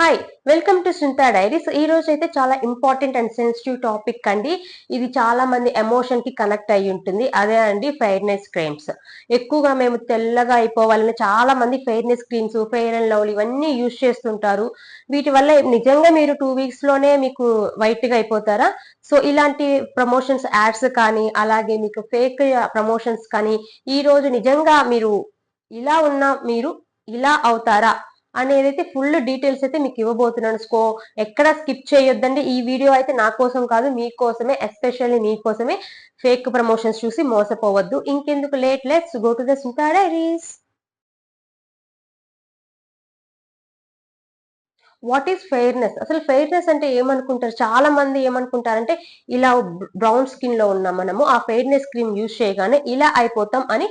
Hi welcome to Suntha diaries ఈ రోజు అయితే చాలా ఇంపార్టెంట్ అండ్ సెన్సిటివ్ టాపిక్ అండి. ఇది చాలా మంది ఎమోషన్కి కనెక్ట్ అయి ఉంటుంది. అదే అండి ఫెయిర్నెస్ క్రీమ్స్ ఎక్కువగా మేము తెల్లగా అయిపోవాలని చాలా మంది fairness creams Fair and Lovely ఇవన్నీ యూజ్ చేస్తుంటారు. వీటి వల్ల నిజంగా మీరు టూ వీక్స్లోనే మీకు వైట్గా అయిపోతారా? సో ఇలాంటి ప్రమోషన్స్ యాడ్స్ కానీ అలాగే మీకు ఫేక్ ప్రమోషన్స్ కానీ ఈ రోజు నిజంగా మీరు ఇలా ఉన్న మీరు ఇలా అవుతారా? అనేది అయితే ఫుల్ డీటెయిల్స్ అయితే మీకు ఇవ్వబోతున్నాను. స్కో ఎక్కడ స్కిప్ చేయొద్దండి. ఈ వీడియో అయితే నా కోసం కాదు మీకోసమే ఎస్పెషల్లీ మీకోసమే ఫేక్ ప్రమోషన్స్ చూసి మోసపోవద్దు. ఇంకెందుకు late? Let's go to the Sutha diaries. What is fairness? అసలు ఫెయిర్నెస్ అంటే ఏమనుకుంటారు? చాలా మంది ఏమనుకుంటారంటే ఇలా బ్రౌన్ స్కిన్లో ఉన్నాం మనము ఆ ఫెయిర్నెస్ క్రీమ్ యూజ్ చేయగానే ఇలా అయిపోతాం అని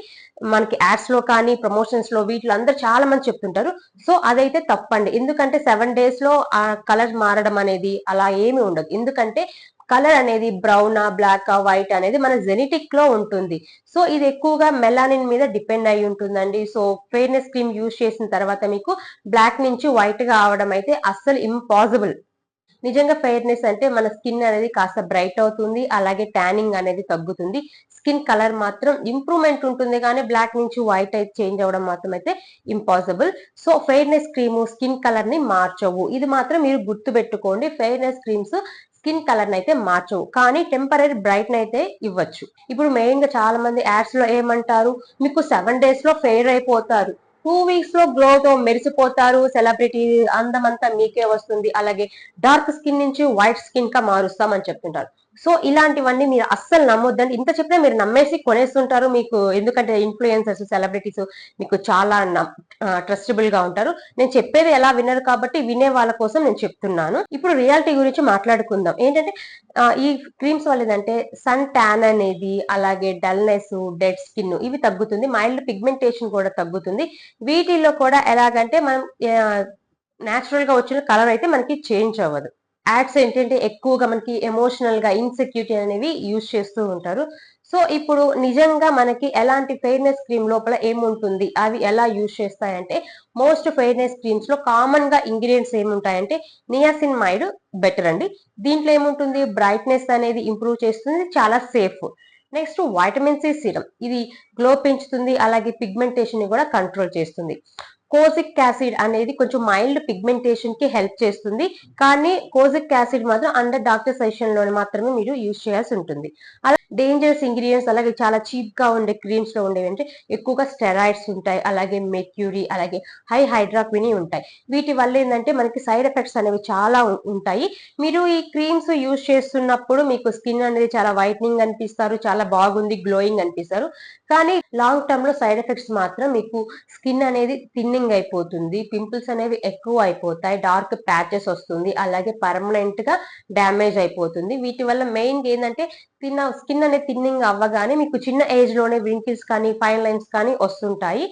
మనకి యాడ్స్లో కానీ ప్రమోషన్స్లో వీటిలో అందరు చాలా మంది చెప్తుంటారు. సో అదైతే తప్పండి. ఎందుకంటే సెవెన్ డేస్లో ఆ కలర్ మారడం అనేది అలా ఏమి ఉండదు. ఎందుకంటే కలర్ అనేది బ్రౌన్ బ్లాక్ వైట్ అనేది మన జెనెటిక్లో ఉంటుంది. సో ఇది ఎక్కువగా మెలానిన్ మీద డిపెండ్ అయి ఉంటుందండి. సో ఫెయిర్నెస్ క్రీమ్ యూజ్ చేసిన తర్వాత మీకు బ్లాక్ నుంచి వైట్గా అవడం అయితే అస్సలు ఇంపాసిబుల్. నిజంగా ఫెయిర్నెస్ అంటే మన స్కిన్ అనేది కాస్త బ్రైట్ అవుతుంది. అలాగే ట్యానింగ్ అనేది తగ్గుతుంది. స్కిన్ కలర్ మాత్రం ఇంప్రూవ్మెంట్ ఉంటుంది కానీ బ్లాక్ నుంచి వైట్ అయితే చేంజ్ అవ్వడం మాత్రం అయితే impossible. So fairness cream skin కలర్ని మార్చవు. ఇది మాత్రం మీరు గుర్తు పెట్టుకోండి ఫెయిర్నెస్ క్రీమ్స్ స్కిన్ కలర్ అయితే మార్చవు. కానీ టెంపరీ బ్రైట్ అయితే ఇవ్వచ్చు. ఇప్పుడు మెయిన్గా చాలా మంది యాడ్స్లో ఏమంటారు? మీకు సెవెన్ డేస్లో ఫెయిర్ అయిపోతారు. టూ వీక్స్లో గ్లో తో మెరిసిపోతారు. సెలబ్రిటీ అందమంతా మీకే వస్తుంది. అలాగే డార్క్ స్కిన్ నుంచి వైట్ స్కిన్గా మారుస్తామని చెప్తుంటారు. సో ఇలాంటివన్నీ మీరు అస్సలు నమ్మొద్దండి. ఇంత చెప్పినా మీరు నమ్మేసి కొనేస్తుంటారు. మీకు ఎందుకంటే ఇన్ఫ్లుయెన్సర్స్ సెలబ్రిటీస్ మీకు చాలా ట్రస్టబుల్గా ఉంటారు. నేను చెప్పేది ఎలా వినరు కాబట్టి వినే వాళ్ళ కోసం నేను చెప్తున్నాను. ఇప్పుడు రియాలిటీ గురించి మాట్లాడుకుందాం. ఏంటంటే ఈ క్రీమ్స్ వల్ల ఏంటంటే సన్ ట్యాన్ అనేది అలాగే డల్నెస్ డెడ్ స్కిన్ ఇవి తగ్గుతుంది. మైల్డ్ పిగ్మెంటేషన్ కూడా తగ్గుతుంది. వీటిల్లో కూడా ఎలాగంటే మనం న్యాచురల్గా వచ్చిన కలర్ అయితే మనకి చేంజ్ అవ్వదు. యాడ్స్ ఏంటంటే ఎక్కువగా మనకి ఎమోషనల్గా ఇన్సెక్యూరిటీ అనేవి యూజ్ చేస్తూ ఉంటారు. సో ఇప్పుడు నిజంగా మనకి ఎలాంటి ఫెయిర్నెస్ క్రీమ్ లోపల ఏముంటుంది? అవి ఎలా యూజ్ చేస్తాయంటే మోస్ట్ ఫెయిర్నెస్ క్రీమ్స్లో కామన్గా ఇంగ్రీడియంట్స్ ఏముంటాయంటే నియాసిన్ మైడ్ బెటర్ అండి. దీంట్లో ఏముంటుంది? బ్రైట్నెస్ అనేది ఇంప్రూవ్ చేస్తుంది చాలా safe. Next vitamin C serum ఇది గ్లో పెంచుతుంది అలాగే పిగ్మెంటేషన్ని కూడా కంట్రోల్ చేస్తుంది. కోజిక్ యాసిడ్ అనేది కొంచెం మైల్డ్ పిగ్మెంటేషన్కి హెల్ప్ చేస్తుంది. కానీ కోజిక్ యాసిడ్ మాత్రం అండర్ డాక్టర్ సెషన్లోనే మాత్రమే మీరు యూజ్ చేయాల్సి ఉంటుంది. డేంజరస్ ఇంగ్రీడియంట్స్ అలాగే చాలా చీప్గా ఉండే క్రీమ్స్లో ఉండేవి అంటే ఎక్కువగా స్టెరాయిడ్స్ ఉంటాయి అలాగే మెక్యూరీ అలాగే హై హైడ్రాక్విని ఉంటాయి. వీటి వల్ల ఏంటంటే మనకి సైడ్ ఎఫెక్ట్స్ అనేవి చాలా ఉంటాయి. మీరు ఈ క్రీమ్స్ యూజ్ చేస్తున్నప్పుడు మీకు స్కిన్ అనేది చాలా వైట్నింగ్ అనిపిస్తారు చాలా బాగుంది గ్లోయింగ్ అనిపిస్తారు. కానీ లాంగ్ టర్మ్లో సైడ్ ఎఫెక్ట్స్ మాత్రం మీకు స్కిన్ అనేది థిన్నింగ్ అయిపోతుంది పింపుల్స్ అనేవి ఎక్కువ అయిపోతాయి డార్క్ ప్యాచెస్ వస్తుంది అలాగే పర్మనెంట్గా డ్యామేజ్ అయిపోతుంది. వీటి వల్ల మెయిన్ ఏంటంటే తిన్న స్కిన్ అనేది థిన్నింగ్ అవ్వగానే మీకు చిన్న ఏజ్లోనే వింకిల్స్ కానీ ఫైన్ లైన్స్ కానీ వస్తుంటాయి.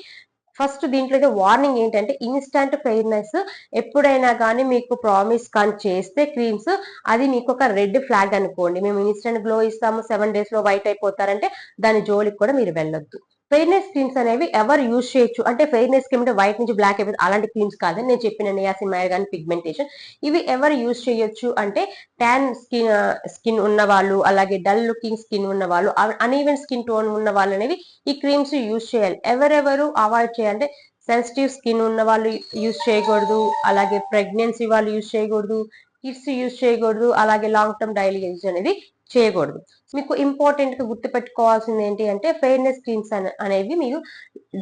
ఫస్ట్ దీంట్లో అయితే వార్నింగ్ ఏంటంటే ఇన్స్టంట్ ఫెయిర్నెస్ ఎప్పుడైనా కానీ మీకు ప్రామిస్ కానీ చేస్తే క్రీమ్స్ అది మీకు ఒక రెడ్ ఫ్లాగ్ అనుకోండి. మేము ఇన్స్టెంట్ గ్లో ఇస్తాము సెవెన్ డేస్లో వైట్ అయిపోతారంటే దాని జోలికి కూడా మీరు వెళ్ళొద్దు. ఫెయిర్నెస్ క్రీమ్స్ అనేవి ఎవరు యూజ్ చేయొచ్చు? అంటే ఫెయిర్నెస్ క్రీమ్ అంటే వైట్ నుంచి బ్లాక్ అయిపోతుంది అలాంటి క్రీమ్స్ కాదని నేను చెప్పిన నియాసిమైర్ కానీ పిగ్మెంటేషన్ ఇవి ఎవరు యూజ్ చేయొచ్చు? అంటే ట్యాన్ స్కిన్ స్కిన్ uh, ఉన్న వాళ్ళు అలాగే డల్ లుకింగ్ స్కిన్ ఉన్న వాళ్ళు అన్ఈవెన్ స్కిన్ టోన్ ఉన్న వాళ్ళు అనేవి ఈ క్రీమ్స్ యూజ్ చేయాలి. ఎవరెవరు అవాయిడ్ చేయాలంటే సెన్సిటివ్ స్కిన్ ఉన్న వాళ్ళు యూజ్ చేయకూడదు అలాగే ప్రెగ్నెన్సీ వాళ్ళు యూజ్ చేయకూడదు కిడ్స్ యూజ్ చేయకూడదు అలాగే లాంగ్ టర్మ్ డైలీ యూజ్ అనేది చేయకూడదు. మీకు ఇంపార్టెంట్గా గుర్తుపెట్టుకోవాల్సింది ఏంటి అంటే ఫెయిర్నెస్ క్రీమ్స్ అనేవి మీరు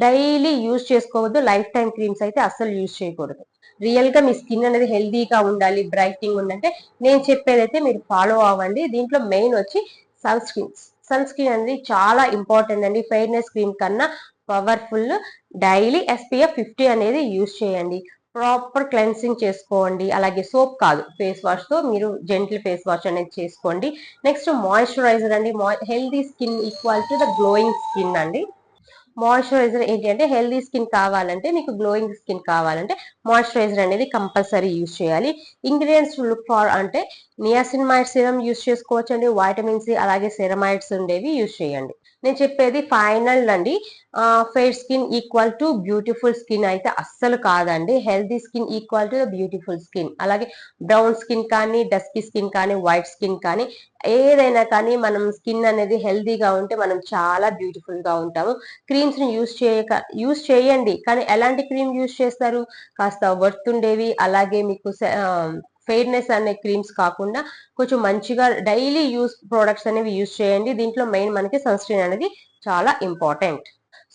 డైలీ యూజ్ చేసుకోవద్దు. లైఫ్ టైం క్రీమ్స్ అయితే అస్సలు యూజ్ చేయకూడదు. రియల్గా మీ స్కిన్ అనేది హెల్దీగా ఉండాలి బ్రైటింగ్ ఉందంటే నేను చెప్పేదైతే మీరు ఫాలో అవ్వండి. దీంట్లో మెయిన్ వచ్చి సన్ స్క్రీన్స్. సన్ స్క్రీన్ అనేది చాలా ఇంపార్టెంట్ అండి. ఫెయిర్నెస్ క్రీమ్ కన్నా పవర్ఫుల్ డైలీ ఎస్పీఎఫ్ ఫిఫ్టీ అనేది యూజ్ చేయండి. ప్రాపర్ క్లెన్సింగ్ చేసుకోండి. అలాగే సోప్ కాదు. ఫేస్ వాష్తో మీరు జెంటిల్ ఫేస్ వాష్ అనేది చేసుకోండి. నెక్స్ట్ మాయిశ్చరైజర్ అండి. Healthy skin equal to the glowing skin అండి. మాయిశ్చరైజర్ ఏంటి అంటే హెల్దీ స్కిన్ కావాలంటే మీకు గ్లోయింగ్ స్కిన్ కావాలంటే మాయిశ్చరైజర్ అనేది కంపల్సరీ యూజ్ చేయాలి. ఇంగ్రీడియంట్స్ లుక్ ఫార్ అంటే నియాసిన్మైడ్ సిరం యూజ్ చేసుకోవచ్చు అండి వైటమిన్ సి అలాగే సెరమైడ్స్ ఉండేవి యూజ్ చేయండి. నేను చెప్పేది ఫైనల్ అండి fair skin equal to beautiful skin అయితే అస్సలు కాదండి. Healthy skin equal to beautiful skin అలాగే బ్రౌన్ స్కిన్ కానీ డస్కీ స్కిన్ కానీ వైట్ స్కిన్ కానీ ఏదైనా కానీ మనం స్కిన్ అనేది హెల్దీగా ఉంటే మనం చాలా బ్యూటిఫుల్గా ఉంటాము. క్రీమ్స్ని యూస్ చేయక యూస్ చేయండి. కానీ ఎలాంటి క్రీమ్ యూస్ చేస్తారు? కాస్త వర్త్ ఉండేవి. అలాగే మీకు ఫెయిర్నెస్ అనే క్రీమ్స్ కాకుండా కొంచెం మంచిగా డైలీ యూస్ ప్రోడక్ట్స్ అనేవి యూస్ చేయండి. దీంట్లో మెయిన్ మనకి సన్ స్క్రీన్ అనేది చాలా ఇంపార్టెంట్.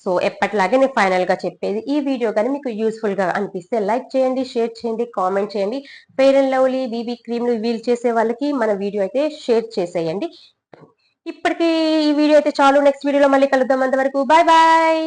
సో ఎప్పటిలాగే నేను ఫైనల్గా చెప్పేది ఈ వీడియో కానీ మీకు యూస్ఫుల్గా అనిపిస్తే లైక్ చేయండి షేర్ చేయండి కామెంట్ చేయండి. ఫెయిర్ అండ్ లవ్లీ బీబీ క్రీమ్లు వీల్ చేసే వాళ్ళకి మన వీడియో అయితే షేర్ చేసేయండి. ఇప్పటికి ఈ వీడియో అయితే చాలు. నెక్స్ట్ వీడియోలో మళ్ళీ కలుద్దాం. అంతవరకు బాయ్ బాయ్